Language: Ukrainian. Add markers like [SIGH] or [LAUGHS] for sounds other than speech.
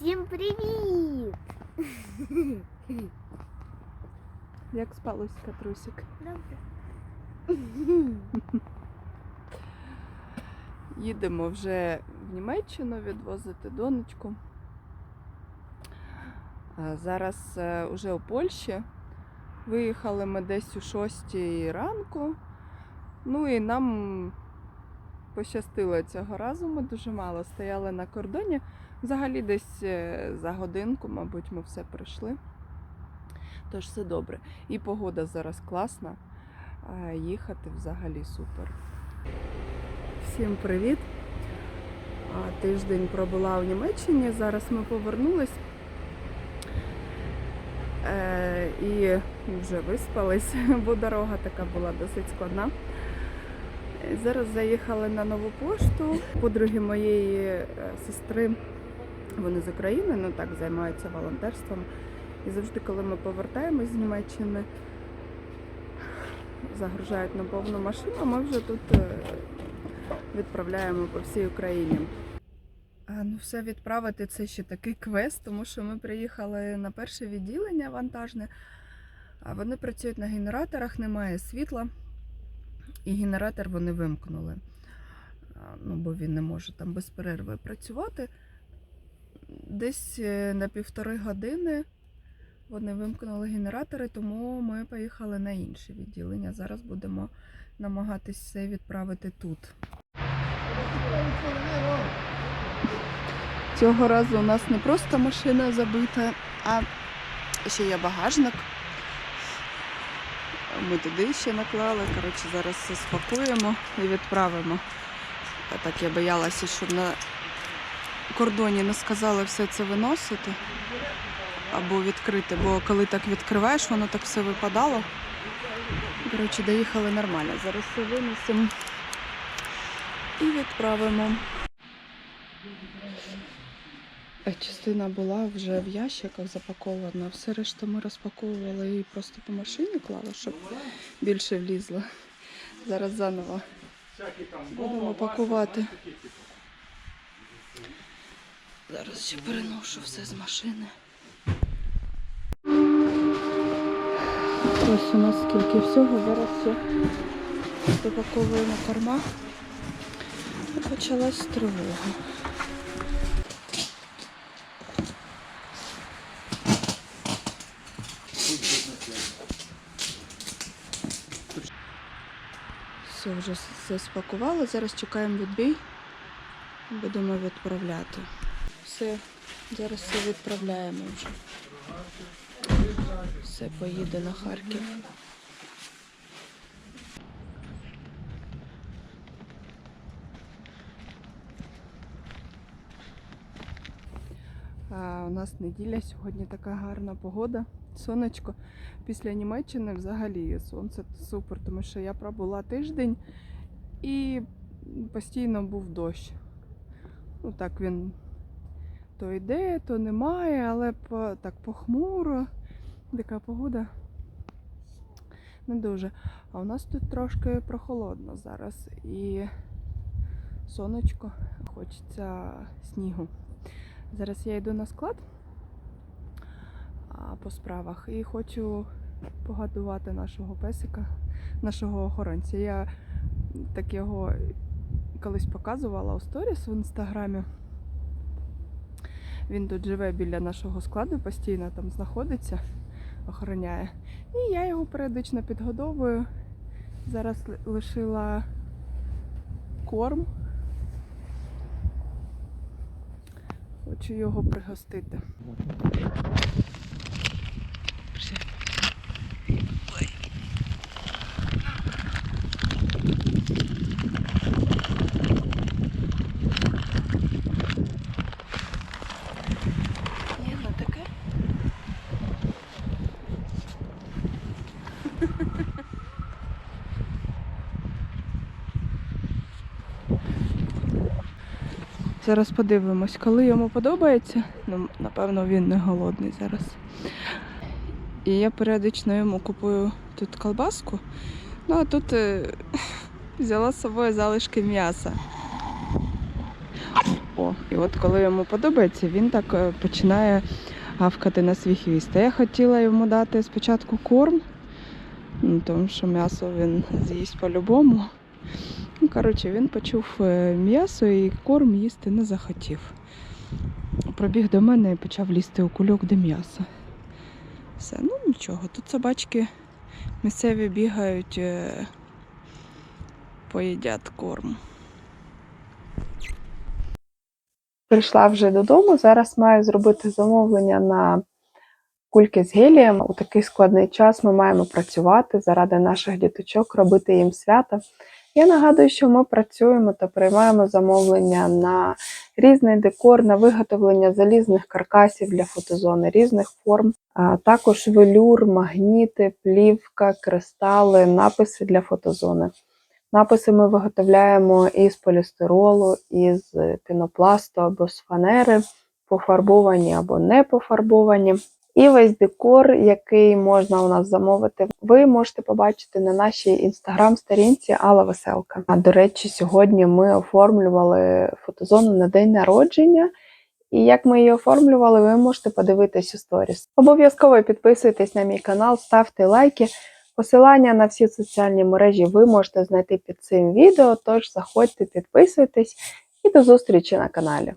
Всім привіт! Як спалось, Катрусик? Добре. Їдемо вже в Німеччину відвозити донечку. Зараз е, уже у Польщі. Виїхали ми десь у 6 ранку. Ну і нам пощастило цього разу. Ми дуже мало стояли на кордоні. Взагалі десь е, за годинку, мабуть, ми все пройшли. Тож все добре. І погода зараз класна. Їхати взагалі супер. Всім привіт! Тиждень пробула у Німеччині. Зараз ми повернулись е, і вже виспались, [LAUGHS] бо дорога така була досить складна. Зараз заїхали на нову пошту. Подруги моєї е, сестри, вони з України, ну так займаються волонтерством. І завжди, коли ми повертаємось з Німеччини, загружають на повну машину, ми вже тут е, відправляємо по всій Україні. Ну, все відправити це ще такий квест, тому що ми приїхали на перше відділення вантажне, а вони працюють на генераторах, немає світла, і генератор вони вимкнули. Ну, бо він не може там без перерви працювати. Десь е, на півтори години вони вимкнули генератори, тому ми поїхали на інше відділення. Зараз будемо намагатись все відправити тут. Цього разу у нас не просто машина забита, а ще є багажник. Ми туди ще наклали. Коротше, зараз все спакуємо і відправимо. Так я боялася, щоб на кордоні не сказали все це виносити або відкрити, бо коли так відкриваєш, воно так все випадало. Коротше, доїхали нормально. Зараз все винесемо і відправимо. Е, Частина була вже в ящиках запакована, все решта ми розпаковували і просто по машині клали, щоб більше влізло. Зараз заново будемо пакувати. Зараз ще переношу все з машини. Ось у нас скільки всього, зараз все допаковуємо корма. Почалась тривога. Все, вже все спакували. Зараз чекаємо відбій. Будемо відправляти. Все, зараз все відправляємо вже. Все поїде на Харків. У нас неділя, сьогодні така гарна погода, сонечко. Після Німеччини взагалі сонце супер, тому що я пробула тиждень і постійно був дощ. Ну так він то йде, то немає, але по, так похмуро. Така погода не дуже. А у нас тут трошки прохолодно зараз і сонечко, хочеться снігу. Зараз я йду на склад по справах і хочу погодувати нашого песика, нашого охоронця. Я так його колись показувала у сторіс в інстаграмі. Він тут живе біля нашого складу, постійно там знаходиться, охороняє. І я його періодично підгодовую. Зараз лишила корм. Хочу його пригостити. [LAUGHS] Зараз подивимось, коли йому подобається. Ну, напевно, він не голодний зараз. І я періодично йому купую тут колбаску. Ну а тут е, [LAUGHS] взяла з собою залишки м'яса. О, і от коли йому подобається, він так е, починає гавкати на свій хвіст. А я хотіла йому дати спочатку корм, ну, тому що м'ясо він з'їсть по-любому. Ну, коротше, він почув е, м'ясо і корм їсти не захотів. Пробіг до мене і почав лізти у кульок до м'яса. Все, ну нічого. Тут собачки місцеві бігають, е, поїдять корм. Прийшла вже додому. Зараз маю зробити замовлення на кульки з гелієм. У такий складний час ми маємо працювати заради наших діточок, робити їм свята. Я нагадую, що ми працюємо та приймаємо замовлення на різний декор, на виготовлення залізних каркасів для фотозони різних форм, а також велюр, магніти, плівка, кристали, написи для фотозони. Написи ми виготовляємо із полістиролу, із пінопласту або з фанери, пофарбовані або не пофарбовані. І весь декор, який можна у нас замовити, ви можете побачити на нашій інстаграм-сторінці Алла Веселка. А до речі, сьогодні ми оформлювали фотозону на день народження. І як ми її оформлювали, ви можете подивитись у сторіс. Обов'язково підписуйтесь на мій канал, ставте лайки. Посилання на всі соціальні мережі ви можете знайти під цим відео. Тож заходьте, підписуйтесь і до зустрічі на каналі.